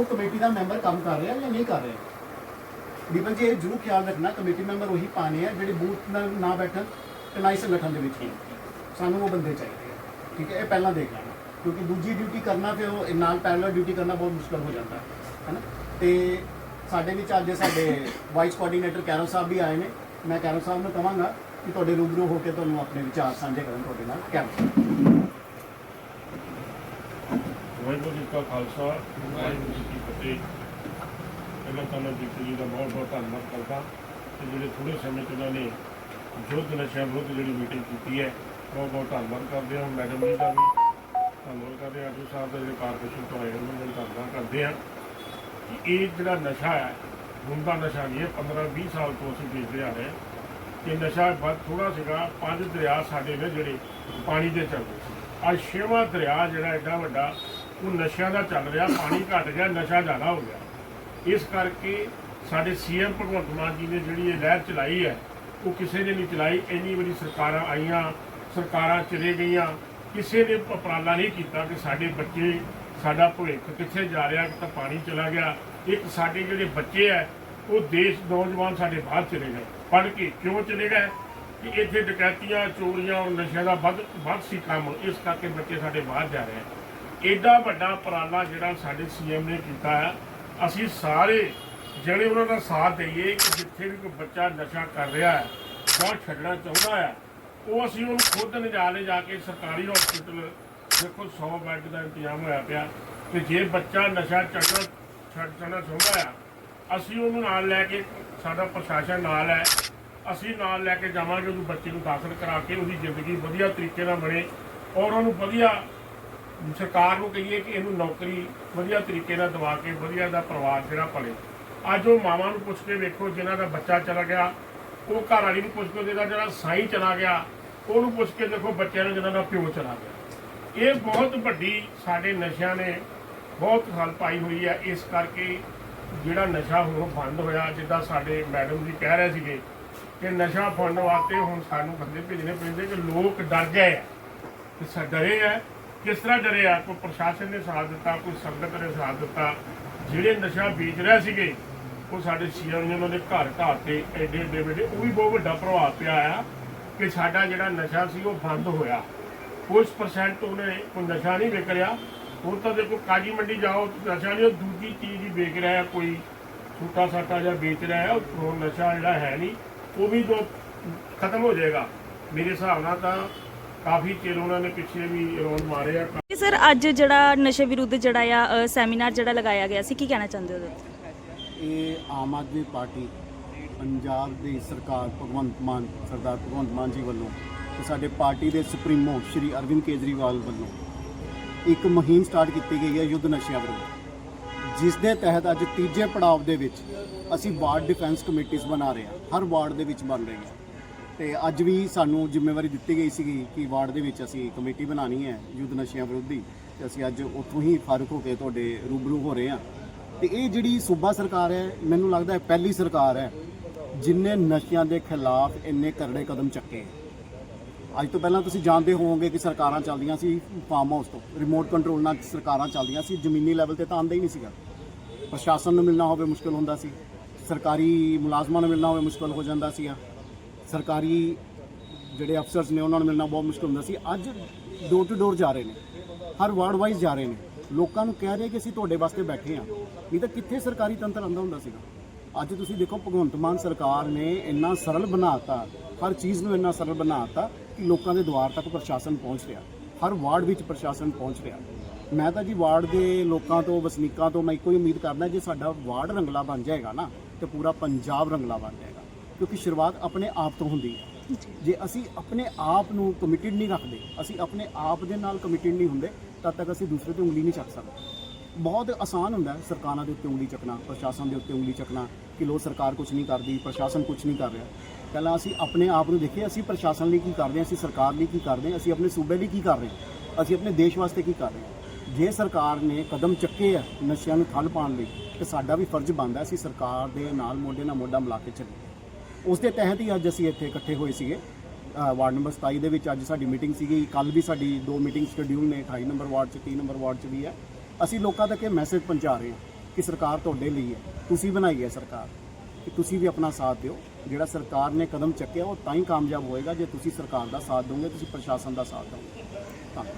ਉਹ ਕਮੇਟੀ ਦਾ ਮੈਂਬਰ ਕੰਮ ਕਰ ਰਿਹਾ ਜਾਂ ਨਹੀਂ ਕਰ ਰਿਹਾ? ਦੀਪਕ ਜੀ, ਇਹ ਜ਼ਰੂਰ ਖਿਆਲ ਰੱਖਣਾ, ਕਮੇਟੀ ਮੈਂਬਰ ਉਹੀ ਪਾਣੇ ਆ ਜਿਹੜੇ ਬੂਥ ਨਾਲ ਨਾ ਬੈਠਣ ਤੇ ਸੰਗਠਨ ਦੇ ਵਿੱਚ ਹੋਣ। ਸਾਨੂੰ ਉਹ ਬੰਦੇ ਚਾਹੀਦੇ ਆ। ਠੀਕ ਹੈ, ਇਹ ਪਹਿਲਾਂ ਦੇਖ ਲੈਣਾ। ਕਿਉਂਕਿ ਦੂਜੀ ਡਿਊਟੀ ਕਰਨਾ ਫਿਰ ਉਹ ਨਾਲ ਪੈਰਲਲ ਡਿਊਟੀ ਕਰਨਾ ਬਹੁਤ ਮੁਸ਼ਕਲ ਹੋ ਜਾਂਦਾ, ਹੈ ਨਾ? ਤੇ ਸਾਡੇ ਵਿੱਚ ਅੱਜ ਸਾਡੇ ਵਾਈਸ ਕੋਆਰਡੀਨੇਟਰ ਕੈਰੋ ਸਾਹਿਬ ਵੀ ਆਏ ਨੇ। ਮੈਂ ਕੈਰੋ ਸਾਹਿਬ ਨੂੰ ਕਹਾਂਗਾ ਕਿ ਤੁਹਾਡੇ ਰੂਬਰੂ ਹੋ ਕੇ ਤੁਹਾਨੂੰ ਆਪਣੇ ਵਿਚਾਰ ਸਾਂਝੇ ਕਰਨ ਤੁਹਾਡੇ ਨਾਲ। ਕੈਰੋ ਵਾਹਿਗੁਰੂ ਜੀ ਕਾ ਖਾਲਸਾ, ਵਾਹਿਗੁਰੂ ਜੀ ਕੀ ਫਤਿਹ। ਪਹਿਲਾਂ ਤਾਂ ਮੈਂ ਦੀਪੂ ਜੀ ਦਾ ਬਹੁਤ ਬਹੁਤ ਧੰਨਵਾਦ ਕਰਦਾ ਤੇ ਜਿਹੜੇ ਥੋੜੇ ਸਮੇਂ 'ਚ ਉਹਨਾਂ ਨੇ ਯੁੱਧ ਨਸ਼ਿਆਂ ਵਿਰੁੱਧ ਜਿਹੜੀ ਮੀਟਿੰਗ ਕੀਤੀ ਹੈ, ਬਹੁਤ ਬਹੁਤ ਧੰਨਵਾਦ ਕਰਦੇ ਹਾਂ। ਮੈਡਮ ਜੀ ਦਾ ਵੀ ਧੰਨਵਾਦ ਕਰਦੇ ਹਾਂ। ਆਜੂ ਸਾਹਿਬ ਦਾ ਜਿਹੜੇ ਕਾਰਪੋਰੇਸ਼ਨ ਤੋਂ ਆਏ ਉਹਨਾਂ ਦਾ ਧੰਨਵਾਦ ਕਰਦੇ ਹਾਂ ਕਿ ਇਹ ਜਿਹੜਾ ਨਸ਼ਾ ਹੈ, ਹੁਣ ਦਾ ਨਸ਼ਾ ਨਹੀਂ ਹੈ 15 20 ਸਾਲ ਤੋਂ ਅਸੀਂ ਦੇਖਦੇ ਆ ਰਹੇ ਹਾਂ ਕਿ ਨਸ਼ਾ ਬਹੁਤ ਥੋੜਾ ਸੀਗਾ, ਪੰਜ ਦਰਿਆ ਸਾਡੇ ਨੇ ਜਿਹੜੇ ਪਾਣੀ ਦੇ ਚੱਲਦੇ ਸੀ। ਅੱਜ ਛੇਵਾਂ ਦਰਿਆ ਜਿਹੜਾ ਐਡਾ ਵੱਡਾ ਉਹ ਨਸ਼ਿਆਂ ਦਾ ਚੱਲ ਰਿਹਾ, ਪਾਣੀ ਘਟ ਗਿਆ, ਨਸ਼ਾ ਜ਼ਿਆਦਾ ਹੋ ਗਿਆ। ਇਸ ਕਰਕੇ ਸਾਡੇ ਸੀਐਮ ਭਗਵੰਤ ਮਾਨ ਜੀ ਨੇ ਜਿਹੜੀ ਇਹ ਲਹਿਰ ਚਲਾਈ ਹੈ, ਉਹ ਕਿਸੇ ਨੇ ਨਹੀਂ ਚਲਾਈ। ਇੰਨੀ ਵਾਰੀ ਸਰਕਾਰਾਂ ਆਈਆਂ, ਸਰਕਾਰਾਂ ਚਲੇ ਗਈਆਂ। ਕਿਸੇ ਨੇ ਉਪਰਾਲਾ ਨਹੀਂ ਕੀਤਾ ਕਿ ਸਾਡੇ ਬੱਚੇ, ਸਾਡਾ ਭਵਿੱਖ ਕਿੱਥੇ ਜਾ ਰਿਹਾ ਕਿ ਤਾਂ ਪਾਣੀ ਚਲਾ ਗਿਆ। ਇੱਕ ਸਾਡੇ ਜਿਹੜੇ ਬੱਚੇ ਹੈ, ਉਹ ਦੇਸ਼, ਨੌਜਵਾਨ ਸਾਡੇ ਬਾਹਰ ਚਲੇ ਗਏ। ਪੜ੍ਹ ਕੇ ਕਿਉਂ ਚਲੇ ਗਏ? ਕਿ ਇੱਥੇ ਡਕੈਤੀਆਂ, ਚੋਰੀਆਂ ਔਰ ਨਸ਼ਿਆਂ ਦਾ ਵੱਧ ਵੱਧ ਸੀ ਕੰਮ। ਇਸ ਕਰਕੇ ਬੱਚੇ ਸਾਡੇ ਬਾਹਰ ਜਾ ਰਹੇ ਆ ਐਡਾ ਵੱਡਾ ਉਪਰਾਲਾ ਜਿਹੜਾ ਸਾਡੇ ਸੀਐਮ ਨੇ ਕੀਤਾ ਹੈ ਅਸੀਂ ਸਾਰੇ ਜਿਹੜੇ ਉਹਨਾਂ ਦਾ ਸਾਥ ਦਈਏ ਕਿ ਜਿੱਥੇ ਵੀ ਕੋਈ ਬੱਚਾ ਨਸ਼ਾ ਕਰ ਰਿਹਾ ਹੈ, ਜਾਂ ਛੱਡਣਾ ਚਾਹੁੰਦਾ ਹੈ, ਉਹ ਅਸੀਂ ਉਹਨੂੰ ਖੁਦ ਨਿਜਾਲੇ ਜਾ ਕੇ ਸਰਕਾਰੀ ਹਸਪੀਟਲ ਦੇਖੋ 100 ਬੈੱਡ ਦਾ ਇੰਤਜ਼ਾਮ ਹੋਇਆ ਪਿਆ ਤੇ ਜੇ ਬੱਚਾ ਨਸ਼ਾ ਛੱਡਣਾ, ਛੱਡ ਛੱਡਣਾ ਚਾਹੁੰਦਾ ਆ, ਅਸੀਂ ਉਹਨੂੰ ਨਾਲ ਲੈ ਕੇ ਸਾਡਾ ਪ੍ਰਸ਼ਾਸਨ ਨਾਲ ਹੈ, ਅਸੀਂ ਨਾਲ ਲੈ ਕੇ ਜਾਵਾਂਗੇ ਉਹਨੂੰ ਬੱਚੇ ਨੂੰ ਦਾਖਲ ਕਰਾ ਕੇ, ਉਹਦੀ ਜ਼ਿੰਦਗੀ ਵਧੀਆ ਤਰੀਕੇ ਨਾਲ ਬਣੇ ਔਰ ਉਹਨੂੰ ਵਧੀਆ ਸਰਕਾਰ ਨੂੰ ਕਹੀਏ ਕਿ ਇਹਨੂੰ ਨੌਕਰੀ ਵਧੀਆ ਤਰੀਕੇ ਨਾਲ ਦਵਾ ਕੇ ਵਧੀਆ ਦਾ ਪਰਿਵਾਰ ਜਿਹੜਾ ਪਲੇ ਅੱਜ ਉਹ ਮਾਵਾਂ ਨੂੰ ਪੁੱਛ ਕੇ ਵੇਖੋ, ਜਿਨ੍ਹਾਂ ਦਾ ਬੱਚਾ ਚਲਾ ਗਿਆ, ਉਹ ਘਰ ਵਾਲੀ ਨੂੰ ਪੁੱਛ ਕੇ ਉਹਦਾ ਜਿਹੜਾ ਸਾਈ ਚਲਾ ਗਿਆ, ਉਹਨੂੰ ਪੁੱਛ ਕੇ ਦੇਖੋ ਬੱਚਿਆਂ ਨੂੰ ਜਿਹਨਾਂ ਦਾ ਪਿਓ ਚਲਾ ਗਿਆ। ਇਹ ਬਹੁਤ ਵੱਡੀ ਸਾਡੇ ਨਸ਼ਿਆਂ ਨੇ ਬਹੁਤ ਹਲ ਪਾਈ ਹੋਈ ਹੈ। ਇਸ ਕਰਕੇ ਜਿਹੜਾ ਨਸ਼ਾ ਹੁਣ ਬੰਦ ਹੋਇਆ, ਜਿੱਦਾਂ ਸਾਡੇ ਮੈਡਮ ਜੀ ਕਹਿ ਰਹੇ ਸੀਗੇ ਕਿ ਨਸ਼ਾ ਫੜਨ ਵਾਸਤੇ ਹੁਣ ਸਾਨੂੰ ਬੰਦੇ ਭੇਜਣੇ ਪੈਂਦੇ, ਕਿ ਲੋਕ ਡਰ ਗਏ ਆ। ਕਿ ਡਰੇ ਆ। ਕਿਸ ਤਰ੍ਹਾਂ ਡਰੇ ਆ, ਕੋਈ ਪ੍ਰਸ਼ਾਸਨ ਨੇ ਸਾਥ ਦਿੱਤਾ, ਕੋਈ ਸੰਗਤ ਨੇ ਸਾਥ ਦਿੱਤਾ, ਜਿਹੜੇ ਨਸ਼ਾ ਵੇਚ ਰਹੇ ਸੀਗੇ, ਉਹ ਸਾਡੇ ਸੀਐਮ ਨੇ ਉਹਨਾਂ ਦੇ ਘਰ ਘਰ ਤੇ ਐਡੇ ਐਡੇ ਵੱਡੇ, ਉਹ ਵੀ ਬਹੁਤ ਵੱਡਾ ਪ੍ਰਭਾਵ ਪਿਆ ਆ ਕਿ ਸਾਡਾ ਜਿਹੜਾ ਨਸ਼ਾ ਸੀ ਉਹ ਬੰਦ ਹੋਇਆ। ਕੁਝ ਪਰਸੈਂਟ ਉਹਨੇ ਕੋਈ ਨਸ਼ਾ ਨਹੀਂ ਵਿਕ ਰਿਹਾ। ਹੁਣ ਤਾਂ ਦੇਖੋ ਕਾਜੀ ਮੰਡੀ ਜਾਓ, ਨਸ਼ਾ ਨਹੀਂ, ਉਹ ਦੂਜੀ ਚੀਜ਼ ਹੀ ਵੇਚ ਰਿਹਾ ਕੋਈ ਛੋਟਾ ਸਾਟਾ ਜਿਹਾ ਵੇਚ ਰਿਹਾ ਹੈ ਉਹ ਨਸ਼ਾ ਜਿਹੜਾ ਹੈ ਨਹੀਂ, ਉਹ ਵੀ ਜੋ ਖਤਮ ਹੋ ਜਾਏਗਾ। ਮੇਰੇ ਹਿਸਾਬ ਨਾਲ ਤਾਂ ਕਾਫੀ ਚਿਰ ਉਹਨਾਂ ਨੇ ਪਿੱਛੇ ਵੀ ਰੌਂਡ ਮਾਰੇ ਆ। ਜੀ ਸਰ ਅੱਜ ਜਿਹੜਾ ਨਸ਼ੇ ਵਿਰੁੱਧ ਜਿਹੜਾ ਆ ਸੈਮੀਨਾਰ ਜਿਹੜਾ ਲਗਾਇਆ ਗਿਆ ਸੀ ਕੀ ਕਹਿਣਾ ਚਾਹੁੰਦੇ ਹੋ ਉਹਦੇ ਉੱਤੇ? ਇਹ ਆਮ ਆਦਮੀ ਪਾਰਟੀ ਪੰਜਾਬ ਦੀ ਸਰਕਾਰ ਭਗਵੰਤ ਮਾਨ ਸਰਦਾਰ ਭਗਵੰਤ ਮਾਨ ਜੀ ਵੱਲੋਂ ਤੇ ਸਾਡੇ ਪਾਰਟੀ ਦੇ ਸੁਪਰੀਮੋ ਸ਼੍ਰੀ ਅਰਵਿੰਦ ਕੇਜਰੀਵਾਲ ਵੱਲੋਂ ਇੱਕ ਮੁਹਿੰਮ ਸਟਾਰਟ ਕੀਤੀ ਗਈ ਹੈ ਯੁੱਧ ਨਸ਼ਿਆਂ ਵਿਰੁੱਧ ਜਿਸ ਦੇ ਤਹਿਤ ਅੱਜ ਤੀਜੇ ਪੜਾਅ ਦੇ ਵਿੱਚ ਅਸੀਂ ਵਾਰਡ ਡਿਫੈਂਸ ਕਮੇਟੀਆਂ ਬਣਾ ਰਹੇ ਹਾਂ ਹਰ ਵਾਰਡ ਦੇ ਵਿੱਚ ਬਣ ਰਹੀਆਂ ਤੇ ਅੱਜ ਵੀ ਸਾਨੂੰ ਜ਼ਿੰਮੇਵਾਰੀ ਦਿੱਤੀ ਗਈ ਸੀਗੀ ਕਿ ਵਾਰਡ ਦੇ ਵਿੱਚ ਅਸੀਂ ਕਮੇਟੀ ਬਣਾਉਣੀ ਹੈ ਯੁੱਧ ਨਸ਼ਿਆਂ ਵਿਰੁੱਧੀ ਤੇ ਅਸੀਂ ਅੱਜ ਉੱਥੋਂ ਹੀ ਫਾਰੂਕ ਹੋ ਕੇ ਤੁਹਾਡੇ ਰੂਬਰੂ ਹੋ ਰਹੇ ਹਾਂ। ਤੇ ਇਹ ਜਿਹੜੀ ਸੂਬਾ ਸਰਕਾਰ ਹੈ, ਮੈਨੂੰ ਲੱਗਦਾ ਹੈ ਪਹਿਲੀ ਸਰਕਾਰ ਹੈ ਜਿਨੇ ਨਸ਼ਿਆਂ ਦੇ ਖਿਲਾਫ ਇੰਨੇ ਕਰੜੇ ਕਦਮ ਚੱਕੇ ਅੱਜ ਤੋਂ ਪਹਿਲਾਂ ਤੁਸੀਂ ਜਾਣਦੇ ਹੋਵੋਗੇ ਕਿ ਸਰਕਾਰਾਂ ਚੱਲਦੀਆਂ ਸੀ ਫਾਰਮ ਹਾਊਸ ਤੋਂ। ਰਿਮੋਟ ਕੰਟਰੋਲ ਨਾਲ ਸਰਕਾਰਾਂ ਚੱਲਦੀਆਂ ਸੀ, ਜ਼ਮੀਨੀ ਲੈਵਲ ਤੇ ਤਾਂ ਆਉਂਦਾ ਹੀ ਨਹੀਂ ਸੀਗਾ। ਪ੍ਰਸ਼ਾਸਨ ਨੂੰ ਮਿਲਣਾ ਹੋਵੇ ਮੁਸ਼ਕਲ ਹੁੰਦਾ ਸੀ, ਸਰਕਾਰੀ ਮੁਲਾਜ਼ਮਾਂ ਨੂੰ ਮਿਲਣਾ ਹੋਵੇ ਮੁਸ਼ਕਲ ਹੋ ਜਾਂਦਾ ਸੀਗਾ। ਸਰਕਾਰੀ ਜਿਹੜੇ ਅਫਸਰਸ ਨੇ ਉਹਨਾਂ ਨੂੰ ਮਿਲਣਾ ਬਹੁਤ ਮੁਸ਼ਕਲ ਹੁੰਦਾ ਸੀ। ਅੱਜ ਡੋਰ ਟੂ ਡੋਰ ਜਾ ਰਹੇ ਨੇ। ਹਰ ਵਾਰਡ ਵਾਈਜ਼ ਜਾ ਰਹੇ ਨੇ। ਲੋਕਾਂ ਨੂੰ ਕਹਿ ਰਹੇ ਕਿ ਅਸੀਂ ਤੁਹਾਡੇ ਵਾਸਤੇ ਬੈਠੇ ਹਾਂ। ਨਹੀਂ ਤਾਂ ਕਿੱਥੇ ਸਰਕਾਰੀ ਤੰਤਰ ਆਂਦਾ ਹੁੰਦਾ ਸੀਗਾ? ਅੱਜ ਤੁਸੀਂ ਦੇਖੋ ਭਗਵੰਤ ਮਾਨ ਸਰਕਾਰ ਨੇ ਇੰਨਾ ਸਰਲ ਬਣਾਤਾ, ਹਰ ਚੀਜ਼ ਨੂੰ ਇੰਨਾ ਸਰਲ ਬਣਾਤਾ ਕਿ ਲੋਕਾਂ ਦੇ ਦੁਆਰ ਤੱਕ ਪ੍ਰਸ਼ਾਸਨ ਪਹੁੰਚ ਰਿਹਾ। ਹਰ ਵਾਰਡ ਵਿੱਚ ਪ੍ਰਸ਼ਾਸਨ ਪਹੁੰਚ ਰਿਹਾ। ਮੈਂ ਤਾਂ ਜੀ ਵਾਰਡ ਦੇ ਲੋਕਾਂ ਤੋਂ, ਵਸਨੀਕਾਂ ਤੋਂ ਮੈਂ ਇੱਕੋ ਹੀ ਉਮੀਦ ਕਰਦਾ, ਜੇ ਸਾਡਾ ਵਾਰਡ ਰੰਗਲਾ ਬਣ ਜਾਏਗਾ ਨਾ, ਤੇ ਪੂਰਾ ਪੰਜਾਬ ਰੰਗਲਾ ਬਣ ਜਾਏਗਾ। ਕਿਉਂਕਿ ਸ਼ੁਰੂਆਤ ਆਪਣੇ ਆਪ ਤੋਂ ਹੁੰਦੀ ਹੈ। ਜੇ ਅਸੀਂ ਆਪਣੇ ਆਪ ਨੂੰ ਕਮਿਟਿਡ ਨਹੀਂ ਰੱਖਦੇ, ਅਸੀਂ ਆਪਣੇ ਆਪ ਦੇ ਨਾਲ ਕਮਿਟਿਡ ਨਹੀਂ ਹੁੰਦੇ, ਤਦ ਤੱਕ ਅਸੀਂ ਦੂਸਰੇ ਤੇ ਉਂਗਲੀ ਨਹੀਂ ਚੱਕ ਸਕਦੇ। ਬਹੁਤ ਆਸਾਨ ਹੁੰਦਾ ਹੈ ਸਰਕਾਰਾਂ ਦੇ ਉੱਤੇ ਉਂਗਲੀ ਚੱਕਣਾ, ਪ੍ਰਸ਼ਾਸਨ ਦੇ ਉੱਤੇ ਉਂਗਲੀ ਚੱਕਣਾ ਕਿ ਲੋ ਸਰਕਾਰ ਕੁਝ ਨਹੀਂ ਕਰਦੀ, ਪ੍ਰਸ਼ਾਸਨ ਕੁਝ ਨਹੀਂ ਕਰ ਰਿਹਾ। ਪਹਿਲਾਂ ਅਸੀਂ ਆਪਣੇ ਆਪ ਨੂੰ ਦੇਖੀਏ, ਅਸੀਂ ਪ੍ਰਸ਼ਾਸਨ ਲਈ ਕੀ ਕਰਦੇ ਹਾਂ, ਅਸੀਂ ਸਰਕਾਰ ਲਈ ਕੀ ਕਰਦੇ ਹਾਂ, ਅਸੀਂ ਆਪਣੇ ਸੂਬੇ ਲਈ ਕੀ ਕਰ ਰਹੇ ਹਾਂ, ਅਸੀਂ ਆਪਣੇ ਦੇਸ਼ ਵਾਸਤੇ ਕੀ ਕਰ ਰਹੇ ਹਾਂ। ਜੇ ਸਰਕਾਰ ਨੇ ਕਦਮ ਚੱਕੇ ਆ ਨਸ਼ਿਆਂ ਨੂੰ ਠੱਲ ਪਾਉਣ ਲਈ, ਤੇ ਸਾਡਾ ਵੀ ਫਰਜ਼ ਬਣਦਾ ਅਸੀਂ ਸਰਕਾਰ ਦੇ ਨਾਲ ਮੋਢੇ ਨਾਲ ਮੋਢਾ ਮਿਲਾ ਕੇ ਚੱਲੀਏ। ਉਸ ਦੇ ਤਹਿਤ ਹੀ ਅੱਜ ਅਸੀਂ ਇੱਥੇ ਇਕੱਠੇ ਹੋਏ ਸੀਗੇ। ਵਾਰਡ ਨੰਬਰ 27 ਦੇ ਵਿੱਚ ਅੱਜ ਸਾਡੀ ਮੀਟਿੰਗ ਸੀਗੀ। ਕੱਲ ਵੀ ਸਾਡੀ ਦੋ ਮੀਟਿੰਗ ਸ਼ਡਿਊਲ ਨੇ 28 ਨੰਬਰ ਵਾਰਡ 'ਚ 30 ਨੰਬਰ ਵਾਰਡ 'ਚ ਵੀ ਹੈ। ਅਸੀਂ ਲੋਕਾਂ ਤੱਕ ਇਹ ਮੈਸੇਜ ਪਹੁੰਚਾ ਰਹੇ ਹਾਂ ਕਿ ਸਰਕਾਰ ਤੁਹਾਡੇ ਲਈ ਹੈ। ਤੁਸੀਂ ਬਣਾਈ ਹੈ ਸਰਕਾਰ। ਕਿ ਤੁਸੀਂ ਵੀ ਆਪਣਾ ਸਾਥ ਦਿਓ। ਜਿਹੜਾ ਸਰਕਾਰ ਨੇ ਕਦਮ ਚੱਕਿਆ, ਉਹ ਤਾਂ ਹੀ ਕਾਮਯਾਬ ਹੋਏਗਾ ਜੇ ਤੁਸੀਂ ਸਰਕਾਰ ਦਾ ਸਾਥ ਦੋਗੇ, ਤੁਸੀਂ ਪ੍ਰਸ਼ਾਸਨ ਦਾ ਸਾਥ ਦਿਓਗੇ। ਧੰਨਵਾਦ।